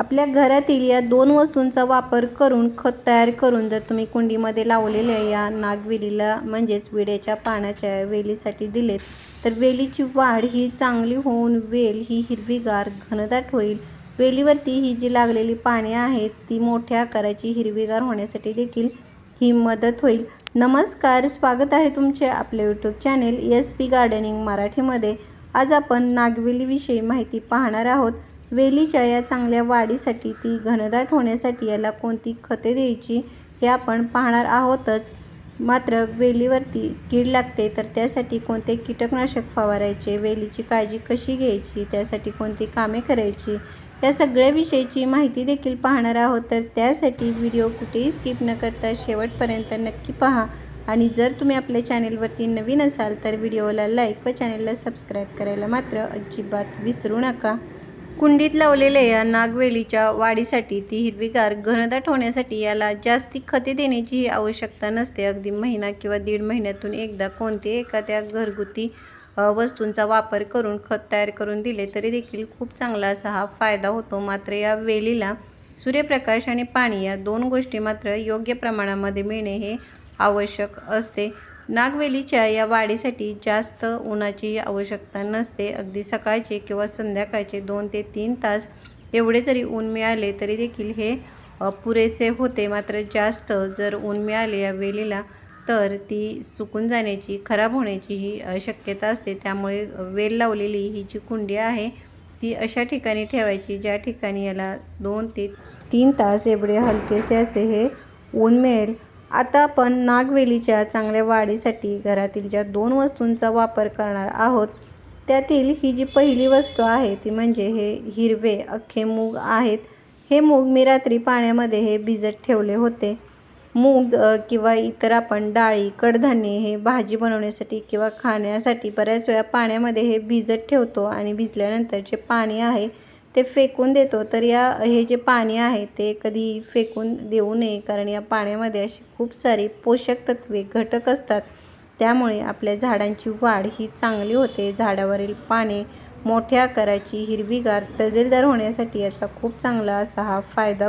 आपल्या घरातील या दोन वस्तूंचा वापर करून खत तयार करून जर तुम्ही कुंडीमध्ये लावलेल्या या नागवेलीला म्हणजेच विड्याच्या पानाच्या वेलीसाठी दिलेत तर वेलीची वाढ ही चांगली होऊन वेल ही हिरवीगार घनदाट होईल. वेलीवरती ही जी लागलेली पाने आहेत ती मोठ्या आकाराची हिरवीगार होण्यासाठी देखील ही मदत होईल. नमस्कार स्वागत आहे तुमचे आपले YouTube channel S P gardening मराठीमध्ये. आज आपण नागवेलीविषयी माहिती पाहणार आहोत. वेलीच्या या चांगल्या वाढीसाठी ती घनदाट होण्यासाठी याला कोणती खते द्यायची हे आपण पाहणार आहोतच. मात्र वेलीवरती कीड लागते तर त्यासाठी कोणते कीटकनाशक फवारायचे? वेलीची काळजी कशी घ्यायची? त्यासाठी कोणती कामे करायची? या सगळ्याविषयीची माहिती देखील पाहणार आहोत. तर त्यासाठी व्हिडिओ कुठेही स्किप न करता शेवटपर्यंत नक्की पहा. आणि जर तुम्ही आपल्या चॅनेलवरती नवीन असाल तर व्हिडिओला लाईक व चॅनेलला सबस्क्राईब करायला मात्र अजिबात विसरू नका. कुंडीत लावलेल्या या नागवेलीच्या वाढीसाठी ती हिरवीगार घनदाट होण्यासाठी याला जास्ती खते देण्याची आवश्यकता नसते. अगदी महिना किंवा दीड महिन्यातून एकदा कोणते एखाद्या घरगुती वस्तूंचा वापर करून खत तयार करून दिले तरी देखील खूप चांगला असा हा फायदा होतो. मात्र या वेलीला सूर्यप्रकाश आणि पाणी या दोन गोष्टी मात्र योग्य प्रमाणामध्ये मिळणे हे आवश्यक असते. नागवेलीच्या या वाढीसाठी जास्त उन्हाची आवश्यकता नसते. अगदी सकाळचे किंवा संध्याकाळचे दोन ते तीन तास एवढे जरी ऊन मिळाले तरी देखील हे पुरेसे होते. मात्र जास्त जर ऊन मिळाले या वेलीला तर ती सुकून जाण्याची खराब होण्याची ही शक्यता असते. त्यामुळे वेल लावलेली ही जी कुंडी आहे ती अशा ठिकाणी ठेवायची ज्या ठिकाणी याला दोन ते तीन तास एवढे हलकेसे असे हे ऊन मिळेल. आता आपण नागवेलीच्या चांगल्या वाढीसाठी घरातील ज्या दोन वस्तूंचा वापर करणार आहोत त्यातील ही जी पहिली वस्तू आहे ती म्हणजे हे हिरवे अख्खे मूग आहेत. हे मूग मी रात्री पाण्यामध्ये हे भिजत ठेवले होते. मूग किंवा इतर आपण डाळी कडधान्ये हे भाजी बनवण्यासाठी किंवा खाण्यासाठी बऱ्याच वेळा पाण्यामध्ये हे भिजत ठेवतो आणि भिजल्यानंतर जे पाणी आहे ते फेकून देतो. तर या हे जे पाणी आहे ते कधी फेकून देऊ नये कारण या पाण्यामध्ये अशी खूप सारी पोषक तत्वे घटक असतात. त्यामुळे आपल्या झाडांची वाढ ही चांगली होते. झाडावरील पाने मोठ्या आकाराची हिरवीगार तजेलदार होण्यासाठी याचा खूप चांगला असा हा फायदा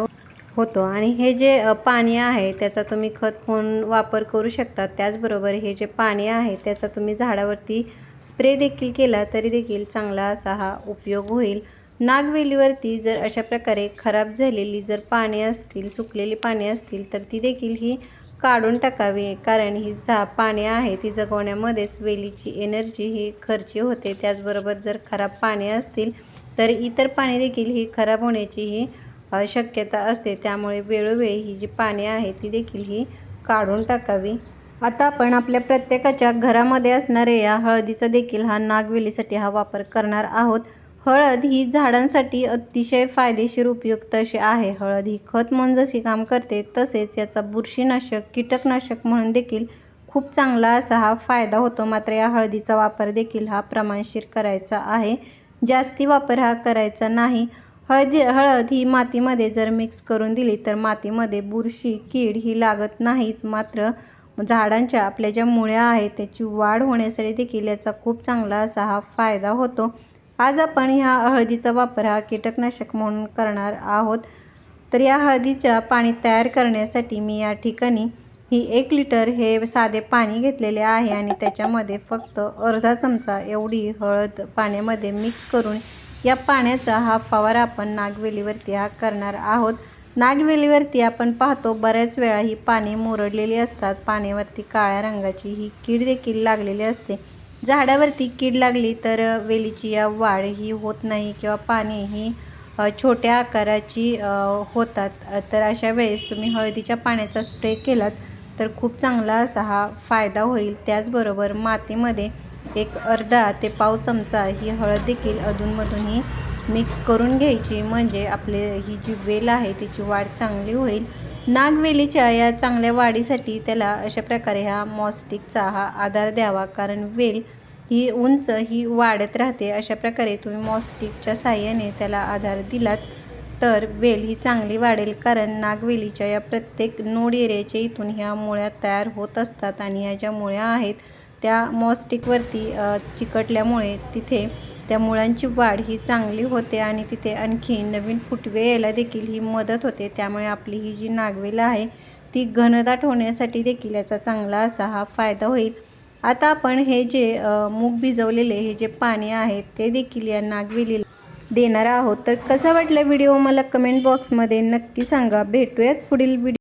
होतो. आणि हे जे पाणी आहे त्याचा तुम्ही खत म्हणून वापर करू शकता. त्याचबरोबर हे जे पाणी आहे त्याचा तुम्ही झाडावरती स्प्रे देखील केला तरी देखील चांगला असा हा उपयोग होईल. नागवेलीवरती जर अशा प्रकारे खराब झालेली जर पाने असतील सुकलेली पाने असतील तर ती देखील ही काढून टाकावी. कारण ही झा पाने आहे ती जगवण्यामध्येच वेलीची एनर्जी ही खर्ची होते. त्याचबरोबर जर खराब पाने असतील तर इतर पाने देखील ही खराब होण्याची ही शक्यता असते. त्यामुळे वेळोवेळी ही जी पाने आहे ती देखील ही काढून टाकावी. आता आपण आपल्या प्रत्येकाच्या घरामध्ये असणाऱ्या या हळदीचा देखील हा नागवेलीसाठी हा वापर करणार आहोत. हळद ही झाडांसाठी अतिशय फायदेशीर उपयुक्त अशी आहे. हळद ही खत म्हणून जशी काम करते तसेच याचा बुरशीनाशक कीटकनाशक म्हणून देखील खूप चांगला असा हा फायदा होतो. मात्र या हळदीचा वापर देखील हा प्रमाणशीर करायचा आहे. जास्ती वापर हा करायचा नाही. हळदी हळद ही मातीमध्ये जर मिक्स करून दिली तर मातीमध्ये बुरशी कीड ही लागत नाहीच. मात्र झाडांच्या आपल्या ज्या मुळ्या आहेत त्याची वाढ होण्यासाठी देखील याचा खूप चांगला असा हा फायदा होतो. आज आपण ह्या हळदीचा वापर हा कीटकनाशक म्हणून करणार आहोत. तर या हळदीच्या पाणी तयार करण्यासाठी मी या ठिकाणी ही एक लिटर हे साधे पाणी घेतलेले आहे आणि त्याच्यामध्ये फक्त अर्धा चमचा एवढी हळद पाण्यामध्ये मिक्स करून या पाण्याचा हा फवारा आपण नागवेलीवरती हा करणार आहोत. नागवेलीवरती आपण पाहतो बऱ्याच वेळा ही पाने मुरडलेली असतात. पाण्यावरती काळ्या रंगाची ही कीड देखील लागलेली असते. झाडावरती कीड लागली तर वेलीची या वाढ ही होत नाही किंवा पाने ही छोट्या आकाराची होतात. तर अशा वेळेस तुम्ही हळदीच्या पाण्याचा स्प्रे केलात तर खूप चांगला असा हा फायदा होईल. त्याचबरोबर मातीमध्ये एक अर्धा ते पाव चमचा ही हळद देखील अधूनमधून ही मिक्स करून घ्यायची. म्हणजे आपले ही जी वेल आहे तिची वाढ चांगली होईल. नागवेलीच्या या चांगल्या वाढीसाठी त्याला अशा प्रकारे हा मॉस्टिकचा हा आधार द्यावा. कारण वेल ही उंच ही वाढत राहते. अशा प्रकारे तुम्ही मॉस्टिकच्या साह्याने त्याला आधार दिलात तर वेल ही चांगली वाढेल. कारण नागवेलीच्या या प्रत्येक नोड एरियाच्या इथून ह्या मुळ्या तयार होत असतात आणि ह्या ज्या मुळ्या आहेत त्या मॉस्टिकवरती चिकटल्यामुळे तिथे त्या मुळांची वाढ ही चांगली होते आणि तिथे आणखी नवीन फुटवे यायला देखील ही मदत होते. त्यामुळे आपली ही जी नागवेल आहे ती घनदाट होण्यासाठी देखील याचा चांगला असा हा फायदा होईल. आता आपण हे जे मूग भिजवलेले हे जे पाणी आहे ते देखील या नागवेलीला देणार आहोत. तर कसा वाटला व्हिडिओ? मला कमेंट बॉक्समध्ये नक्की सांगा. भेटूयात पुढील व्हिडिओ